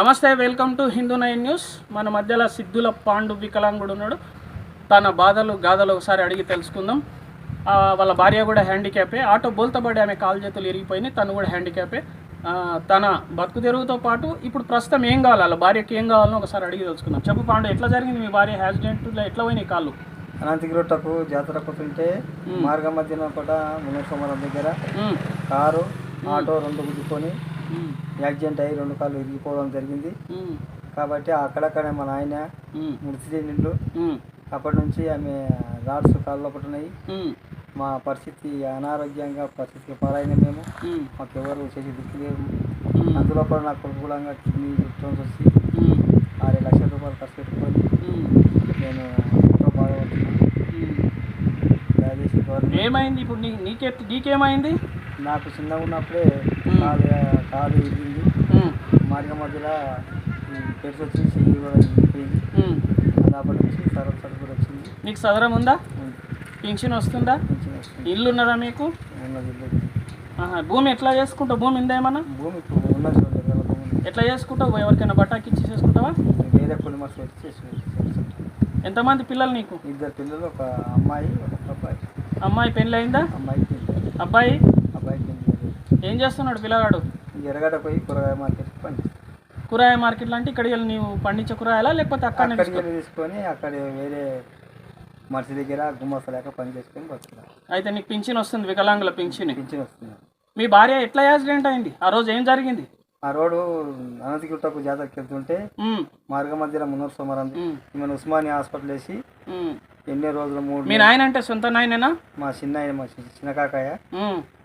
నమస్తే welcome to Hindu nine news. మన మధ్యలో సిద్ధుల పాండు వికలాంగుడు ఉన్నాడు. తన బాధలు గాథలు ఒకసారి అడిగి తెలుసుకుందాం. వాళ్ళ భార్య కూడా హ్యాండిక్యాపే. ఆటో బోల్తబడి ఆమె కాలు చేతులు ఇరిగిపోయినాయి. తను కూడా హ్యాండిక్యాపే. తన బతుకు తెరుగుతో పాటు ఇప్పుడు ప్రస్తుతం ఏం కావాలి? వాళ్ళ భార్యకి ఏం కావాలో ఒకసారి అడిగి తెలుసుకుందాం. చెప్పు పాండు ఎట్లా జరిగింది మీ భార్య? యాక్సిడెంట్లో ఎట్లా పోయినాయి కాళ్ళు? అనంతగిరుట్టకు జాతర పోతుంటే మార్గం మధ్యన కూడా మునేశ్వరం దగ్గర కారు ఆటో రెండు గుద్దుకొని యాక్సిడెంట్ అయ్యి రెండు కాళ్ళు ఇరిగిపోవడం జరిగింది. కాబట్టి అక్కడక్కడే మా నాయన ఉమ్, మృతి చెందిండు. అప్పటి నుంచి ఆమె రాడ్స్ కాళ్ళు పట్టున్నాయి ఉమ్, మా పరిస్థితి అనారోగ్యంగా పరిస్థితికి పాలైన మేము. మాకు ఎవరు చేసి దిక్కులేరు ఉమ్, అందులో కూడా నాకు కూడా కిడ్నీ స్టోన్స్ వచ్చి ఆరు లక్షల రూపాయలు ఖర్చు పెట్టుకొని నేను ఎంతో బాధపడుతున్నాను. ఏమైంది ఇప్పుడు నీకే నీకేమైంది? నాకు చిన్నగా ఉన్నప్పుడే. కాలు కాలు ఇరిగింది మార్గం మధ్యలో పెరుసు వచ్చి చెయ్యి కూడా ఇరిగిపోయింది అప్పటి నుంచి సరఫ సరుకు కూడా వచ్చింది. నీకు సదరం ఉందా. పింఛన్ వస్తుందా? ఇల్లు ఉన్నదా మీకు? భూమి ఎట్లా చేసుకుంటావు? భూమి ఉందా ఏమన్నా? భూమి ఉన్నది. ఎట్లా చేసుకుంటావు? ఎవరికైనా బట్టాకి ఇచ్చి చేసుకుంటావా? వేరే కొన్ని చేసి చేసి- ఎంతమంది పిల్లలు నీకు? ఇద్దరు పిల్లలు ఒక అమ్మాయి ఒక అబ్బాయి. అమ్మాయి పెళ్ళి అయిందా ఇద్దరు అబ్బాయి? ఏం చేస్తున్నాడు పిల్లగాడు? ఎరగడ పోయి కూరగాయ మార్కెట్కి పని కూరగాయ మార్కెట్లో అంటే ఇక్కడికి వెళ్ళి నీవు పండించే కూరగాయలా లేకపోతే వెళ్ళి తీసుకొని అక్కడ వేరే మనిషి దగ్గర గుమ్మస్త లేక పని చేసుకొని బతుకుతారు అయితే నీకు పింఛన్ వస్తుంది వికలాంగుల పింఛన్. పింఛన్ వస్తుంది. మీ భార్య ఎట్లా యాక్సిడెంట్ అయింది? ఆ రోజు ఏం జరిగింది? ఆ రోడ్డు అనంతగిరిటకు జాతరకి వెళ్తుంటే మార్గ మధ్యలో మున్నూరు సోమవారం ఈమెను ఉస్మానియా హాస్పిటల్ వేసి. ఎన్నో రోజులు మూడు మీ నాయన అంటే సొంత నాయనేనా? మా చిన్న ఆయన మా చిన్న కాకాయ.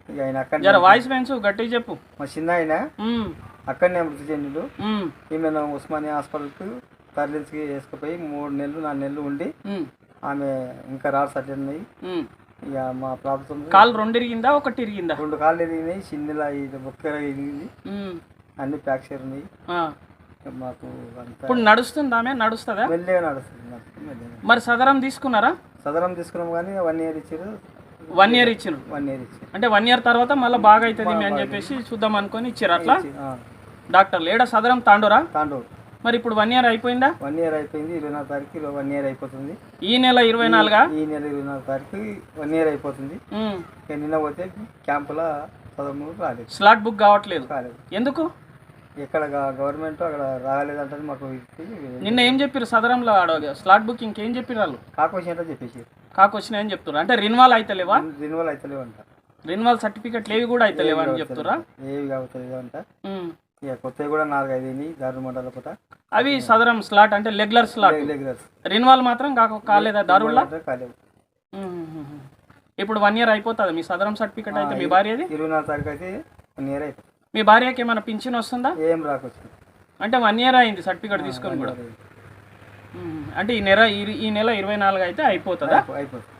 ఇక ఆయన అక్కడ జర వాయిస్ పెంచు గట్టిగా చెప్పు. మా చిన్న ఆయన ఉమ్, అక్కడనే మృతి చెందిడు. ఉమ్, ఈమెను ఉస్మానియా హాస్పిటల్కి తరలించి వేసుకుపోయి మూడు నెలలు నాలుగు నెలలు ఉండి ఉమ్, ఆమె ఇంకా రాడ్స్ అట్లా ఉన్నాయి ఉమ్. ఇక మా ప్రభుత్వం కాలు రెండు ఇరిగిందా ఒకటి ఇరిగిందా? రెండు కాళ్ళు ఎదిగినాయి చిన్నలా ఇది బొక్కర ఎదిగింది ఉమ్, అన్ని ఫ్రాక్చర్ ఉన్నాయి. ఆ. మాకు అంతా ఇప్పుడు నడుస్తుందా ఆమె? నడుస్తుందా? మెల్లగా నడుస్తుంది మెల్లగా. మరి సదరం తీసుకున్నారా? సదరం తీసుకున్నాం కానీ వన్ ఇయర్ ఇచ్చారు. వన్ ఇయర్ ఇచ్చారు వన్ ఇయర్ ఇచ్చారు అంటే వన్ ఇయర్ తర్వాత మళ్ళీ బాగా అవుతుంది అని చెప్పేసి చూద్దాం అనుకొని ఇచ్చారు అట్లా? డాక్టర్లు ఏడ సదరం? తాండూరా? తాండూరు. మరి ఇప్పుడు వన్ ఇయర్ అయిపోయిందా? వన్ ఇయర్ అయిపోయింది ఇరవై నాలుగు తారీఖు వన్ ఇయర్ అయిపోతుంది. ఈ నెల ఇరవై నాలుగా? ఈ నెల ఇరవై నాలుగు తారీఖు వన్ ఇయర్ అయిపోతుంది. నిన్న పోతే క్యాంపులో పదమూడు రాలేదు. స్లాట్ బుక్ కావట్లేదు. కాలేదు. ఎందుకు? ఎక్కడ గవర్నమెంట్ అక్కడ రాలేదంటే మాకు నిన్న ఏం చెప్పారు సదరంలో ఆడ? స్లాట్ బుకింగ్ ఏం చెప్పారు వాళ్ళు? కాకొచ్చినట్టు చెప్పేసి. కాకొచ్చిన ఏం చెప్తారు అంటే రిన్వాల్ అయితలేవా? రినివల్ అవుతలేవంట రిన్వాల్ సర్టిఫికెట్లు ఏవి కూడా అయితలేవా అని చెప్తారా ఏవి అవుతలేవంట ఉమ్. ఇక కొత్తవి కూడా నాలుగు ఐదు అయినాయి దారుణ మండల పూట. అవి సదరం స్లాట్ అంటే రెగ్యులర్ స్లాట్. రెగ్యులర్స్ రిన్వాల్ మాత్రం కాక కాలేదా దారుల్లా కాలేవు ఉమ్. ఇప్పుడు వన్ ఇయర్ అయిపోతుంది. మీ సదరం సర్టిఫికెట్ అయితే మీ భార్యది? ఇరవై నాలుగు తారీఖు అయితే వన్ ఇయర్ అయిపోతుంది. మీ భార్యకి ఏమైనా పింఛన్ వస్తుందా? ఏం రాకొచ్చింది? అంటే వన్ ఇయర్ అయింది సర్టిఫికెట్ తీసుకొని కూడా. అంటే ఈ నెల ఈ- నెల ఇరవై నాలుగు అయితే అయిపోతుందా? అయిపోతుంది.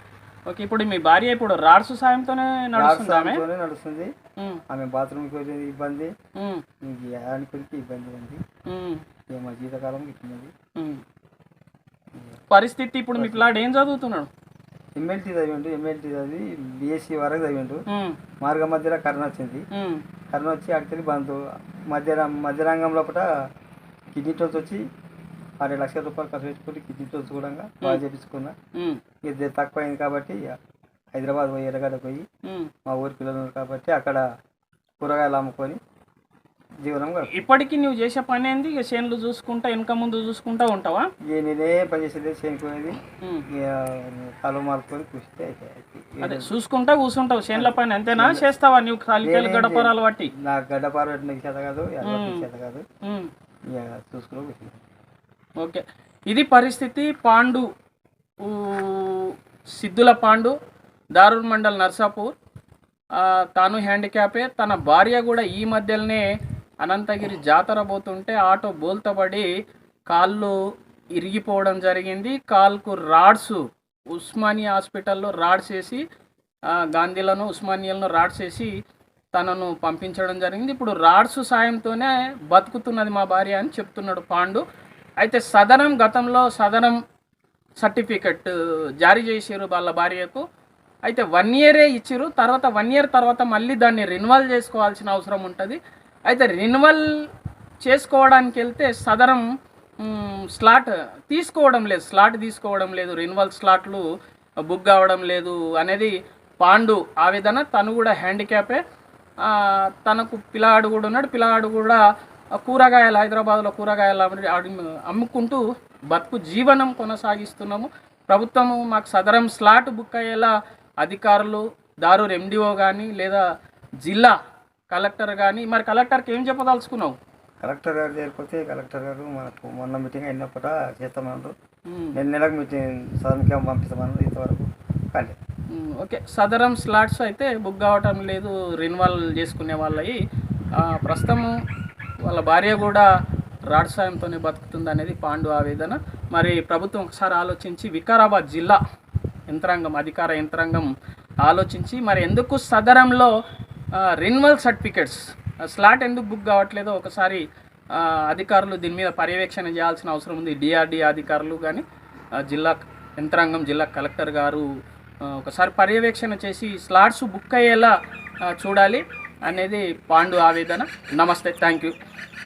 ఓకే ఇప్పుడు మీ భార్య ఇప్పుడు రాడ్స్ సాయంతోనే నడుస్తుందా నడుస్తుంది. ఆమె వెళ్ళేది ఇబ్బంది. యానికి ఇబ్బంది ఉంది. మా ఇట్లున్నది. ఉమ్. పరిస్థితి ఇప్పుడు మీ పిల్లాడు ఏం చదువుతున్నాడు? ఎమ్మెల్టీ చదివిండు ఎమ్మెల్టీ చదివి బీఎస్సీ వరకు చదివిండు. మార్గ మధ్యలో కరోనా వచ్చింది. కరోనా వచ్చి అక్కడికి బంధు మధ్య మధ్యరంగం లోపల కిడ్నీ వచ్చి ఆరు లక్షల రూపాయలు ఖర్చు పెట్టుకుని కిడ్నీ టోల్స్ కూడా బాగా చేపించుకున్నా. ఇది తక్కువ అయింది కాబట్టి హైదరాబాద్ పోయి ఎర్రగడ్డ పోయి. మా ఊరి పిల్లలు ఉన్నారు కాబట్టి అక్కడ కూరగాయలు అమ్ముకొని జీవనం ఇప్పటికీ నువ్వు చేసే పని ఏంది? ఇక చేనులు చూసుకుంటా వెనక ముందు చూసుకుంటా ఉంటావా? ఇక నేనే పని చేసేది. ఇక కాలు మార్చుకొని కూర్చుంటే అదే చూసుకుంటా కూర్చుంటావు. చేనుల పని అంతేనా? చేస్తావా నువ్వు ఖాళీకెళ్ళి గడపరాలు బట్టి నా గడ్డపార పెట్టిన చేత కాదు చేత కాదు. ఇక చూసుకుని ఓకే. ఇది పరిస్థితి పాండు సిద్ధుల పాండు దారుల్ మండల్ నర్సాపూర్. తాను హ్యాండిక్యాపే. తన భార్య కూడా ఈ మధ్యలోనే అనంతగిరి జాతర పోతుంటే ఆటో బోల్తబడి కాళ్ళు ఇరిగిపోవడం జరిగింది. కాల్కు రాడ్స్ ఉస్మానియా హాస్పిటల్లో రాడ్స్ వేసి గాంధీలను ఉస్మానియాలను రాడ్స్ వేసి తనను పంపించడం జరిగింది. ఇప్పుడు రాడ్స్ సాయంతోనే బతుకుతున్నది మా భార్య అని చెప్తున్నాడు పాండు. అయితే సదనం గతంలో సదనం సర్టిఫికెట్ జారీ చేసారు వాళ్ళ భార్యకు. అయితే వన్ ఇయరే ఇచ్చారు తర్వాత వన్ ఇయర్ తర్వాత మళ్ళీ దాన్ని రిన్యువల్ చేసుకోవాల్సిన అవసరం ఉంటుంది. అయితే రిన్యువల్ చేసుకోవడానికి వెళ్తే సదరం స్లాట్ తీసుకోవడం లేదు. స్లాట్ తీసుకోవడం లేదు. రిన్యువల్ స్లాట్లు బుక్ కావడం లేదు అనేది పాండు ఆవేదన. తను కూడా హ్యాండిక్యాపే. తనకు పిల్లగాడు కూడా ఉన్నాడు. పిల్లగాడు కూడా కూరగాయలు హైదరాబాద్లో కూరగాయలు అమ్మి- అమ్మి- అమ్ముకుంటూ బతుకు జీవనం కొనసాగిస్తున్నాము. ప్రభుత్వము మాకు సదరం స్లాట్ బుక్ అయ్యేలా అధికారులు దారూర్ ఎండిఓ కానీ లేదా జిల్లా కలెక్టర్ కానీ మరి కలెక్టర్కి ఏం చెప్పదలుచుకున్నావు? కలెక్టర్ గారు చేరిపోతే కలెక్టర్ గారు మనకు మొన్న మీటింగ్ అయినప్పుడు చేస్తామన్నారు. నెల నెలకు మీటింగ్ సదన్ క్యాంప్ పంపిస్తామన్నారు ఇంతవరకు ఉమ్, ఓకే. సదరం స్లాట్స్ అయితే బుక్ కావటం లేదు రెన్యువల్ చేసుకునే వాళ్ళవి ప్రస్తుతము వాళ్ళ భార్య కూడా రాడ్ సాయంతోనే బతుకుతుంది అనేది పాండు ఆవేదన. మరి ప్రభుత్వం ఒకసారి ఆలోచించి వికారాబాద్ జిల్లా యంత్రాంగం అధికార యంత్రాంగం ఆలోచించి మరి ఎందుకు సదరంలో రెన్యువల్ సర్టిఫికెట్స్ స్లాట్ ఎందుకు బుక్ కావట్లేదో ఒకసారి అధికారులు దీని మీద పర్యవేక్షణ చేయాల్సిన అవసరం ఉంది. డిఆర్డి అధికారులు కానీ జిల్లా యంత్రాంగం జిల్లా కలెక్టర్ గారు ఒకసారి పర్యవేక్షణ చేసి స్లాట్స్ బుక్ అయ్యేలా చూడాలి. అనేది పాండు ఆవేదన. నమస్తే థ్యాంక్ యూ.